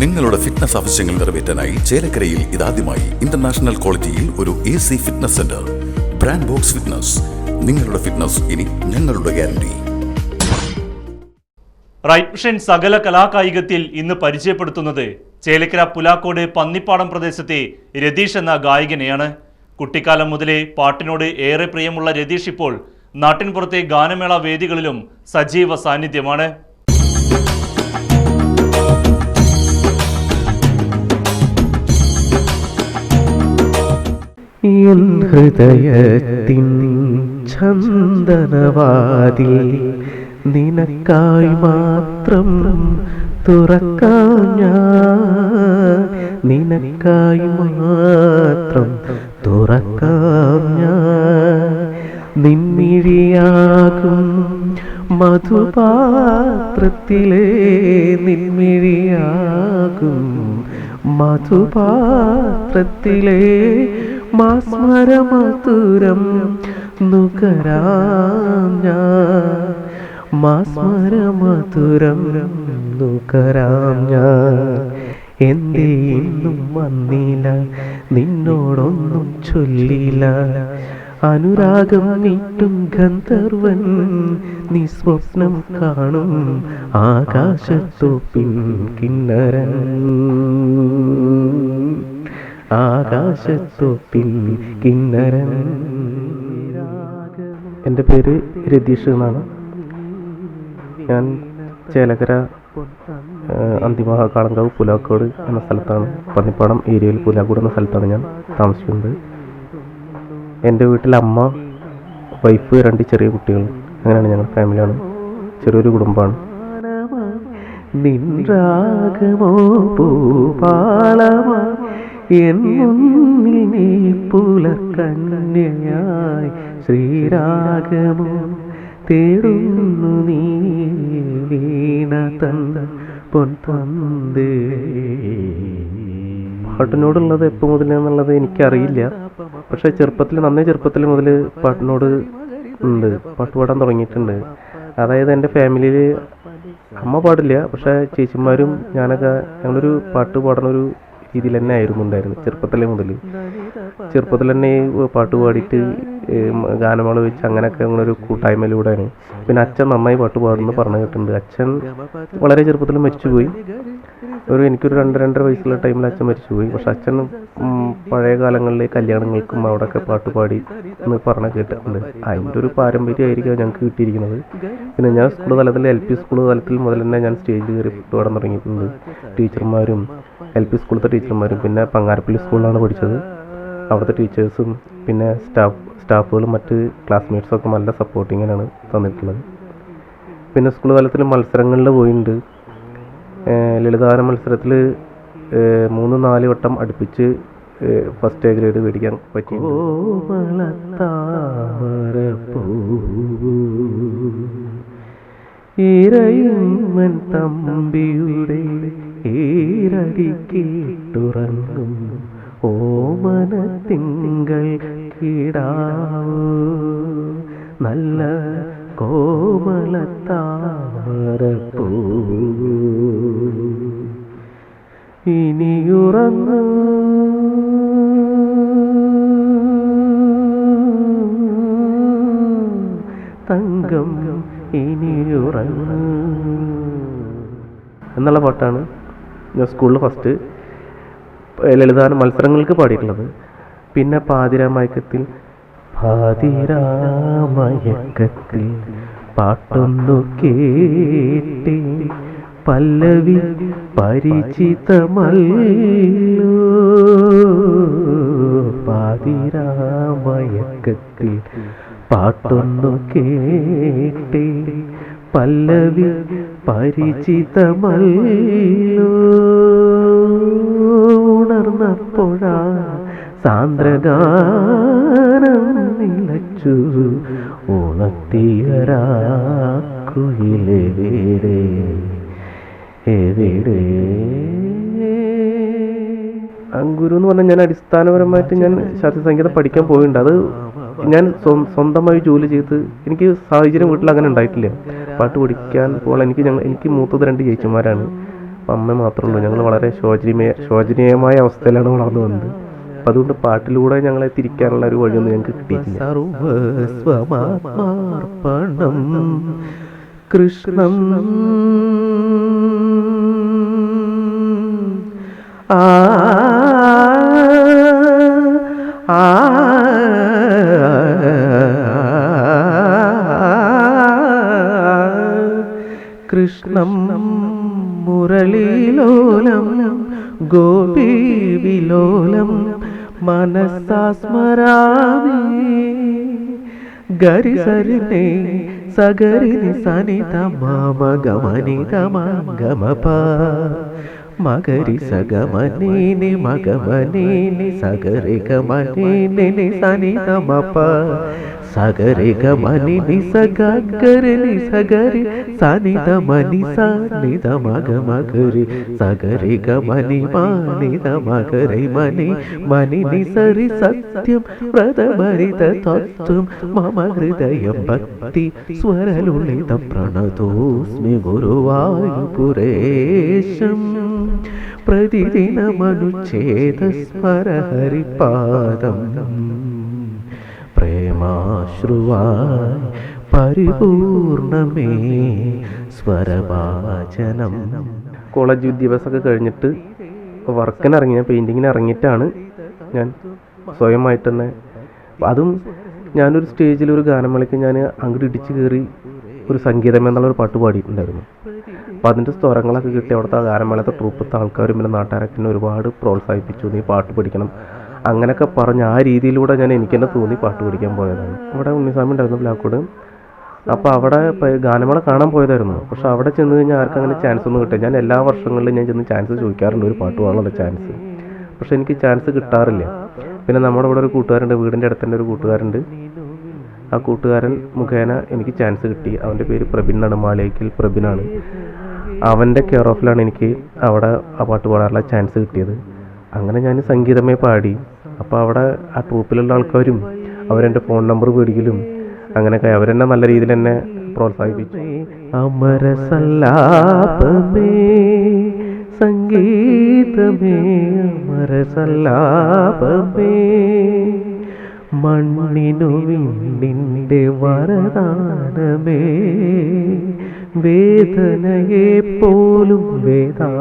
നിങ്ങളുടെ ഫിറ്റ്നസ് ആവശ്യങ്ങൾ നിറവേറ്റാനായി ചേലക്കരയിൽ ഇതാദ്യമായി ഇന്റർനാഷണൽ ക്വാളിറ്റിയിൽ ഒരു A C fitness centre brand box fitness നിങ്ങളുടെ ഫിറ്റ്നസ് ഇനി ഞങ്ങളുടെ ഗ്യാരണ്ടി റൈറ്റ് സകല കലാകായികത്തിൽ ഇന്ന് പരിചയപ്പെടുത്തുന്നത് ചേലക്കര പുലാക്കോട് പന്നിപ്പാടം പ്രദേശത്തെ രതീഷ് എന്ന ഗായകനെയാണ്. കുട്ടിക്കാലം മുതലേ പാട്ടിനോട് ഏറെ പ്രിയമുള്ള രതീഷ് ഇപ്പോൾ നാട്ടിൻപുറത്തെ ഗാനമേള വേദികളിലും സജീവ സാന്നിധ്യമാണ്. ഹൃദയത്തിൻ ചന്ദനവാതിൽ നിനക്കായി മാത്രം തുറക്കാൻ ഞാൻ നിനക്കായി മാത്രം തുറക്കാം ഞാൻ നിന്മിഴിയാകും മധുപാത്രത്തിലെ നിന്മിഴിയാകും മധുപാത്രത്തിലെ മാസ്മരമധുരം നുകരാം ഞാൻ മാസ്മരമധുരം ഞാൻ എന്തേ ഇന്നും വന്നില്ല നിന്നോടൊന്നും ചൊല്ലില്ല. അനുരാഗം നീട്ടും ഗന്ധർവൻ നീ സ്വപ്നം കാണും ആകാശത്തു ആകാശത്തോപ്പിൻ കിന്നരൻ ആകാശത്തോപ്പിൻ കിന്നരൻ. എന്റെ പേര് രതീഷ് എന്നാണ്. ഞാൻ ചേലക്കര അന്തിമ കാളങ്കാവ് പുലാക്കോട് എന്ന സ്ഥലത്താണ്. പന്നിപ്പാടം ഏരിയയിൽ പുലാക്കോട് എന്ന സ്ഥലത്താണ് ഞാൻ താമസിക്കുന്നത്. എന്റെ വീട്ടിൽ അമ്മ വൈഫ് രണ്ട് ചെറിയ കുട്ടികൾ. അങ്ങനെയാണ് ഞങ്ങൾ ഫാമിലിയാണ്. ചെറിയൊരു കുടുംബമാണ്. നിൻ രാഗമോ പൂപാളമാ എൻ ശ്രീരാഗമോ തേടുന്നു നീ വീണ തന്ന പൊൻപന്ത്. പാട്ടിനോടുള്ളത് എപ്പോൾ മുതലെന്നുള്ളത് എനിക്കറിയില്ല. പക്ഷെ ചെറുപ്പത്തിൽ നന്നേ ചെറുപ്പത്തിൽ മുതൽ പാട്ടിനോട് ഉണ്ട്. പാട്ട് പാടാൻ തുടങ്ങിയിട്ടുണ്ട്. അതായത് എന്റെ ഫാമിലിയിൽ അമ്മ പാടില്ല. പക്ഷെ ചേച്ചിമാരും ഞാനൊക്കെ ഞങ്ങളൊരു പാട്ട് പാടണൊരു രീതിയിൽ തന്നെ ആയിരുന്നു ഉണ്ടായിരുന്നത് ചെറുപ്പത്തിലെ മുതൽ. ചെറുപ്പത്തിൽ തന്നെ പാട്ട്. പാടിയിട്ട് ഗാനമേള വെച്ച് അങ്ങനെയൊക്കെ ഒരു കൂട്ടായ്മയിലൂടെയാണ്. പിന്നെ അച്ഛൻ നന്നായി പാട്ട് പാടുന്നു പറഞ്ഞു കേട്ടിട്ടുണ്ട്. അച്ഛൻ വളരെ ചെറുപ്പത്തിൽ മരിച്ചുപോയി. ഒരു എനിക്കൊരു രണ്ട് രണ്ടര വയസ്സുള്ള ടൈമിൽ അച്ഛൻ മരിച്ചുപോയി പക്ഷെ അച്ഛൻ പഴയ കാലങ്ങളിലെ കല്യാണങ്ങൾക്കും അവിടെയൊക്കെ പാട്ട് പാടി എന്ന് പറഞ്ഞ കേട്ടിട്ടുണ്ട്. അതിന്റെ ഒരു പാരമ്പര്യമായിരിക്കും ഞങ്ങൾക്ക് കിട്ടിയിരിക്കുന്നത്. പിന്നെ ഞാൻ സ്കൂൾ തലത്തിൽ എൽ പി സ്കൂൾ തലത്തിൽ മുതൽ തന്നെ ഞാൻ സ്റ്റേജിൽ കയറി പാടാൻ തുടങ്ങിയിട്ടുണ്ട്. ടീച്ചർമാരും എൽ പി സ്കൂളിലത്തെ ടീച്ചർമാരും പിന്നെ പങ്ങാരപ്പള്ളി സ്കൂളിലാണ് പഠിച്ചത്. അവിടുത്തെ ടീച്ചേഴ്സും പിന്നെ സ്റ്റാഫ് സ്റ്റാഫുകളും മറ്റ് ക്ലാസ്മേറ്റ്സും ഒക്കെ നല്ല സപ്പോർട്ടിങ്ങിനാണ് തന്നിട്ടുള്ളത്. പിന്നെ സ്കൂൾ തലത്തിൽ മത്സരങ്ങളിൽ പോയിട്ടുണ്ട്. ലളിതഗാന മത്സരത്തിൽ മൂന്ന് നാല് വട്ടം അടുപ്പിച്ച് ഫസ്റ്റ് എ ഗ്രേഡ് മേടിക്കാൻ പറ്റി ഇരയുമ്മൻ തമ്പിയുടെ ഈരടി കേട്ടുറങ്ങും ഓമന തിങ്കൾ കിടാവ്. നല്ല കോമളത്താമരപ്പൂ ഇനിയുറങ്ങൂ. തങ്കം ഇനിയുറങ്ങു. എന്നുള്ള പാട്ടാണ് ഞാൻ സ്കൂളിൽ ഫസ്റ്റ് ലളിതാന മത്സരങ്ങൾക്ക് പാടിയിട്ടുള്ളത്. പിന്നെ പാതിരാമയക്കത്തിൽ പാതിരാമയക്കത്തിൽ പാട്ടൊന്നു കേട്ടി. പല്ലവി പരിചിതമല്ലോ. പാതിരാമയക്കത്തിൽ പാട്ടൊന്നു കേട്ടി. പല്ലവി പരിചിതമല്ലോ. ഉണർന്നപ്പോഴാ സാന്ദ്രഗാനം നിലച്ചു. ഉണർത്തിയരാക്കുയിലെവിടെ എവിടെ അങ്കുരു എന്ന് പറഞ്ഞാൽ ഞാൻ അടിസ്ഥാനപരമായിട്ട് ഞാൻ ശാസ്ത്രീയ സംഗീതം പഠിക്കാൻ പോയിട്ടുണ്ട്. അത് ഞാൻ സ്വന്തമായി ജോലി ചെയ്ത് എനിക്ക് സാഹചര്യം വീട്ടിൽ അങ്ങനെ ഉണ്ടായിട്ടില്ല. പാട്ട് പഠിക്കാൻ പോകാൻ എനിക്ക് ഞങ്ങൾ എനിക്ക് മൂത്തത് രണ്ട് ചേച്ചിമാരാണ്. അപ്പം അമ്മ മാത്രമേ ഉള്ളൂ. ഞങ്ങൾ വളരെ ശോചനീയ ശോചനീയമായ അവസ്ഥയിലാണ് വളർന്നു വന്നത്. അപ്പം അതുകൊണ്ട് പാട്ടിലൂടെ ഞങ്ങളെ തിരിക്കാനുള്ള ഒരു വഴിയൊന്നും ഞങ്ങൾക്ക് കിട്ടിയിട്ടില്ല. കൃഷ്ണം ആ ആ കൃഷ്ണം മുരളീലോലം ഗോപി വിലോലം സ്മരാമി ഗരി సగరిని సనిత మామ గమనిత మంగమప. మగరి సగమనేని మగమనేని సగరి గమనేని సనిత మప. సగరి గమని నిసగరి సగరి సనిత మని సనిత మగ మగరి సగరి గమని మానిత మగరి మని మని నిసరి సత్యం వ్రతభరిత తత్వం మమ హృదయం భక్తి స్వరలుళితం ప్రణతోస్మి గురువాయుపురేశం ప్రతిదినమను చేత స్మర హరిపాదం പ്രേമാശ്രുവായി പരിപൂർണമേ സ്വരവാചനം. കോളേജ് വിദ്യാഭ്യാസമൊക്കെ കഴിഞ്ഞിട്ട് വർക്കിന് ഇറങ്ങി ഞാൻ പെയിന്റിങ്ങിന് ഇറങ്ങിയിട്ടാണ് ഞാൻ സ്വയമായിട്ട് തന്നെ അതും ഞാനൊരു സ്റ്റേജിൽ ഒരു ഗാനം വിളിക്ക് ഞാൻ അങ്ങോട്ട് ഇടിച്ച് കയറി ഒരു സംഗീതം എന്നുള്ളൊരു പാട്ട് പാടിയിട്ടുണ്ടായിരുന്നു. അപ്പോൾ അതിന്റെ സ്വരങ്ങളൊക്കെ കിട്ടി അവിടുത്തെ ഗാനമേളത്തെ ട്രൂപ്പത്തെ ആൾക്കാരും പിന്നെ നാട്ടുകാരൊക്കെ ഒരുപാട് പ്രോത്സാഹിപ്പിച്ചു. നീ പാട്ട് പഠിക്കണം അങ്ങനെയൊക്കെ പറഞ്ഞ് ആ രീതിയിലൂടെ ഞാൻ എനിക്ക് തന്നെ തോന്നി പാട്ട് പഠിക്കാൻ പോയതാണ്. ഇവിടെ ഉണ്ണിസ്വാമി ഉണ്ടായിരുന്നു ബ്ലാക്ക്വുഡ്. അപ്പോൾ അവിടെ ഗാനമേള കാണാൻ പോയതായിരുന്നു. പക്ഷെ അവിടെ ചെന്ന് കഴിഞ്ഞാൽ ആർക്കും അങ്ങനെ ചാൻസ് ഒന്നും കിട്ടില്ല. ഞാൻ എല്ലാ വർഷങ്ങളിലും ഞാൻ ചെന്ന് ചാൻസ് ചോദിക്കാറുണ്ട്. ഒരു പാട്ട് പാടാനുള്ള ചാൻസ് പക്ഷെ എനിക്ക് ചാൻസ് കിട്ടാറില്ല. പിന്നെ നമ്മുടെ ഇവിടെ ഒരു കൂട്ടുകാരുണ്ട്. വീടിന്റെ അടുത്ത് തന്നെ ഒരു കൂട്ടുകാരുണ്ട്. ആ കൂട്ടുകാരൻ മുഖേന എനിക്ക് ചാൻസ് കിട്ടി. അവന്റെ പേര് പ്രബിൻ എന്നാണ്. മാളിയേക്കൽ പ്രബിനാണ്. അവന്റെ കെയർ ഓഫിലാണ് എനിക്ക് അവിടെ ആ പാട്ട് പാടാനുള്ള ചാൻസ് കിട്ടിയത്. അങ്ങനെ ഞാൻ സംഗീതമേ പാടി. അപ്പോൾ അവിടെ ആ ട്രൂപ്പിലുള്ള ആൾക്കാരും അവരെന്റെ ഫോൺ നമ്പർ മേടിക്കലും അങ്ങനെയൊക്കെ അവരെന്നെ നല്ല രീതിയിൽ എന്നെ പ്രോത്സാഹിപ്പിച്ചു. അമര സല്ലാപമേ സംഗീതമേ അമര സല്ലാപമേ മണ്ണിനു വിണ്ണിന്റെ വരദാനമേ വേദനയെ പോലും വേദാന്തമാക്കുന്ന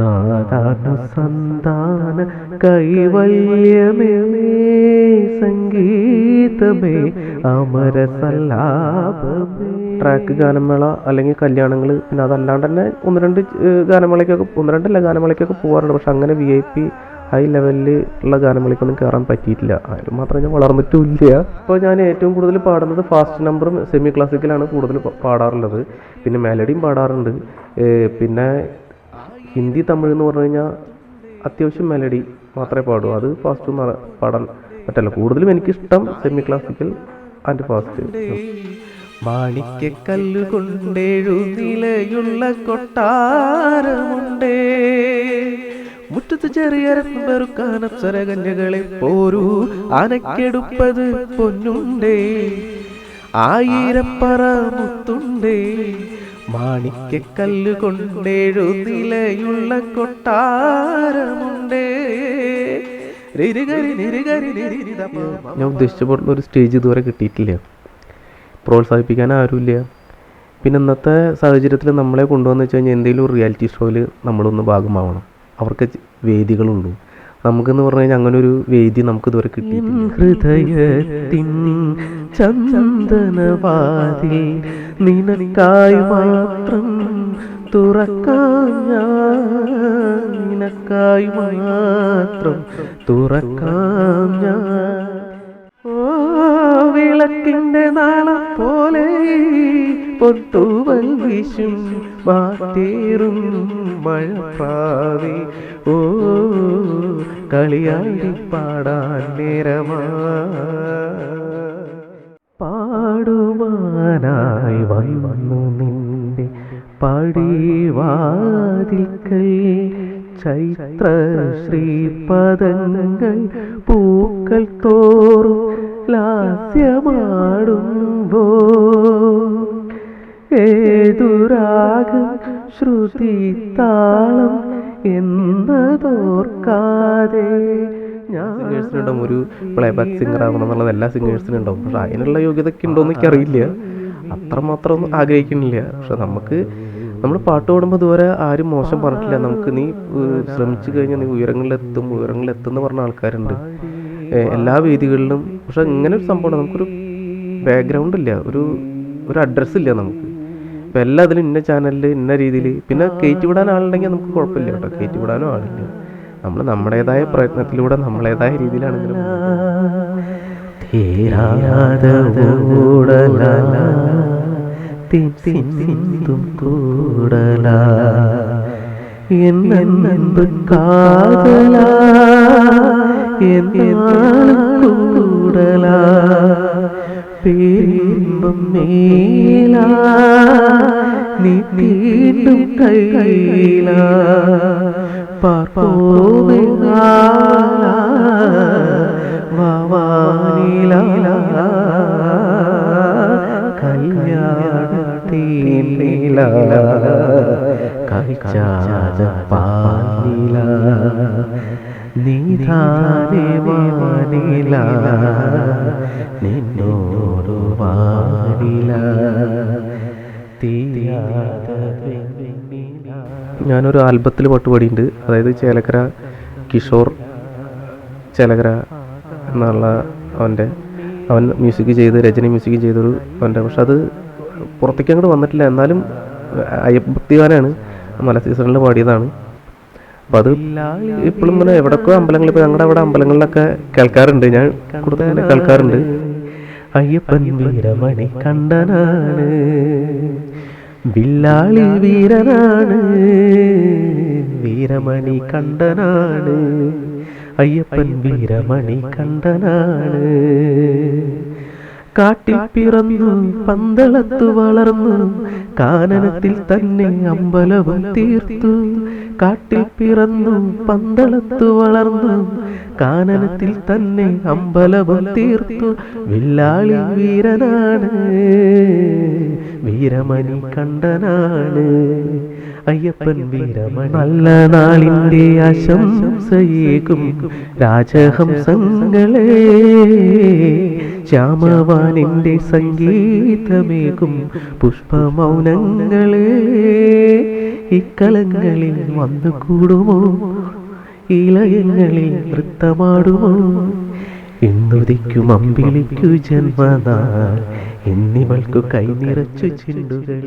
നാദാനുസന്ധാന കൈവല്യമേ സംഗീതമേ അമരസല്ലാപമേ. ട്രാക്ക് ഗാനമേള അല്ലെങ്കിൽ കല്യാണങ്ങൾ പിന്നെ അതല്ലാണ്ട് തന്നെ ഒന്ന് രണ്ട് ഗാനമേളയ്ക്കൊക്കെ ഒന്ന് രണ്ടല്ല ഗാനമേളയ്ക്കൊക്കെ പോകാറുണ്ട് പക്ഷെ അങ്ങനെ വി ഐ പി ഹൈ ലെവലിൽ ഉള്ള ഗാനമേളയ്ക്കൊന്നും കയറാൻ പറ്റിയിട്ടില്ല. ആരും മാത്രം ഞാൻ വളർന്നിട്ടുമില്ല. അപ്പോൾ ഞാൻ ഏറ്റവും കൂടുതൽ പാടുന്നത് ഫാസ്റ്റ് നമ്പറും സെമി ക്ലാസിക്കലാണ് കൂടുതൽ പാടാറുള്ളത്. പിന്നെ മെലഡിയും പാടാറുണ്ട്. പിന്നെ ഹിന്ദി തമിഴ് എന്ന് പറഞ്ഞു കഴിഞ്ഞാൽ അത്യാവശ്യം മെലഡി മാത്രമേ പാടൂ അത് ഫാസ്റ്റ് ഒന്നും പാടാൻ പറ്റില്ല കൂടുതലും എനിക്കിഷ്ടം സെമി ക്ലാസിക്കൽ ആൻഡ് ഫാസ്റ്റ് മാണിക്കല്ല് കൊണ്ടെഴുനിലയുള്ള കൊട്ടാരമുണ്ടേ. മുറ്റത്ത് ചെറിയ അപ്സരകന്യകളെ പോരൂ. ആനക്കെടുപ്പത് പൊന്നുണ്ടേ. ആയിരപ്പറ മുത്തുണ്ടേ. മാണിക്കല്ല് കൊണ്ടെഴുനിലയുള്ള കൊട്ടാരമുണ്ടേ. ഞാൻ ഉദ്ദേശിച്ച പോലുള്ള ഒരു സ്റ്റേജ് ഇതുവരെ കിട്ടിയിട്ടില്ല. പ്രോത്സാഹിപ്പിക്കാൻ ആരുമില്ല. പിന്നെ ഇന്നത്തെ സാഹചര്യത്തിൽ നമ്മളെ കൊണ്ടുവന്ന് വെച്ച് കഴിഞ്ഞാൽ എന്തെങ്കിലും റിയാലിറ്റി ഷോയിൽ നമ്മളൊന്ന് ഭാഗമാവണം. അവർക്ക് വേദികളുള്ളൂ നമുക്കെന്ന് പറഞ്ഞു കഴിഞ്ഞാൽ അങ്ങനെ ഒരു വേദി നമുക്ക് ഇതുവരെ കിട്ടിയിട്ടില്ല. ഹൃദയത്തിൻ ചന്ദനവാതിൽ നിനക്കായി മാത്രം തുറക്കാൻ ഞാൻ നിനക്കായി മാത്രം തുറക്കാം ഞാൻ ഓ വിളക്കിന്റെ നാളം പോലെ പൊട്ടുവൽ വീശും മാറ്റേറും മഴപ്രാവേ ഓ കളിയാടി പാടാൻ നേരമാ. പാടുവാനായി വന്നു നിന്റെ പടിവാതിൽക്കൽ. ചൈത്ര ശ്രീപദങ്ങൾ പൂക്കൾ തോറും ലാസ്യമാടുമ്പോ ഏതുരാഗം ശ്രുതി താളം എന്നതോർക്കാതെ സിംഗേഴ്സിനുണ്ടാവും ഒരു പ്ലേ ബാക്ക് സിംഗർ ആവണം എന്നുള്ളത് എല്ലാ സിംഗേഴ്സിനും ഉണ്ടാവും പക്ഷെ അതിനുള്ള യോഗ്യതയ്ക്ക് ഉണ്ടോയെന്ന് എനിക്ക് അറിയില്ല അത്രമാത്രം ഒന്നും ആഗ്രഹിക്കുന്നില്ല. പക്ഷെ നമുക്ക് നമ്മൾ പാട്ട് പാടുമ്പോൾ ഇതുവരെ ആരും മോശം പറഞ്ഞിട്ടില്ല. നമുക്ക് നീ ശ്രമിച്ചു കഴിഞ്ഞാൽ നീ ഉയരങ്ങളിലെത്തും ഉയരങ്ങളിലെത്തും എന്ന് പറഞ്ഞ ആൾക്കാരുണ്ട്. എല്ലാ വേദികളിലും. പക്ഷെ ഇങ്ങനെ ഒരു സംഭവം നമുക്കൊരു ബാക്ക്ഗ്രൗണ്ട് ഇല്ല. ഒരു ഒരു അഡ്രസ്സ് ഇല്ല നമുക്ക്. ഇപ്പം എല്ലാ ഇതിലും ഇന്ന ചാനലിൽ ഇന്ന രീതിയിൽ പിന്നെ കയറ്റി വിടാൻ ആളുണ്ടെങ്കിൽ നമുക്ക് കുഴപ്പമില്ല കേട്ടോ കയറ്റി വിടാനും ആളില്ല നമ്മൾ നമ്മുടേതായ പ്രയത്നത്തിലൂടെ നമ്മളേതായ രീതിയിലാണ് ഇങ്ങനെ തീരാതെ ഓടല സിന്തും കൂടല എന്നൻപ് കാതല എന്നാളും കൂടല പേരിമ്പം മേല നീ തീണ്ടും കൈല. പാർപ്പോവേ വാവാനില കല്യാണത്തീനില കഴിച്ചാത പാലില നീതാനെ നിന്നോടു വാനില ഞാനൊരു ആൽബത്തിൽ പാട്ട് പാടിയിട്ടുണ്ട് അതായത് ചേലക്കര കിഷോർ ചേലക്കര എന്നുള്ള അവന്റെ അവൻ മ്യൂസിക് ചെയ്ത് രജനി മ്യൂസിക് ചെയ്തൊരു അവന്റെ. പക്ഷെ അത് പുറത്തേക്ക് അങ്ങോട്ട് വന്നിട്ടില്ല. എന്നാലും അയ്യഭക്തി ഗാനാണ് മല സീസണിൽ പാടിയതാണ്. അപ്പോൾ അത് ഇപ്പോഴും ഇങ്ങനെ എവിടെക്കോ അമ്പലങ്ങളിൽ ഇപ്പോൾ ഞങ്ങളുടെ അവിടെ അമ്പലങ്ങളിലൊക്കെ കേൾക്കാറുണ്ട്. ഞാൻ കൂടുതൽ കേൾക്കാറുണ്ട്. അയ്യപ്പൻ വീരമണി കണ്ടനാണ്. വില്ലാളി വീരനാണ്. വീരമണി കണ്ടനാണ്. അയ്യപ്പൻ വീരമണി കണ്ടനാണ്. കാട്ടിൽ പിറന്നു പന്തളത്തു വളർന്നു കാനനത്തിൽ തന്നെ അമ്പലവും തീർത്തു. കാട്ടിൽ പിറന്നു പന്തളത്തു വളർന്നു കാനനത്തിൽ തന്നെ അമ്പലവും തീർത്തു. വില്ലാളി വീരനാണ് വീരമണി കണ്ടനാണ് അയ്യപ്പൻ വീരമണി. നല്ല നാളിന്റെ ആശംസയേകും രാജഹംസങ്ങളെ. ശ്യാമവാനിന്റെ സംഗീതമേകും പുഷ്പമൗനങ്ങളെ. ഇക്കളങ്ങളിൽ വന്നു കൂടുമോ ഇളയങ്ങളിൽ നൃത്തമാടുമോ? ഇന്നുദിക്കും അമ്പിളിക്കു ജന്മനാൾ. എന്നിവൾക്കു കൈനിറച്ചു ചിണ്ടുകൾ.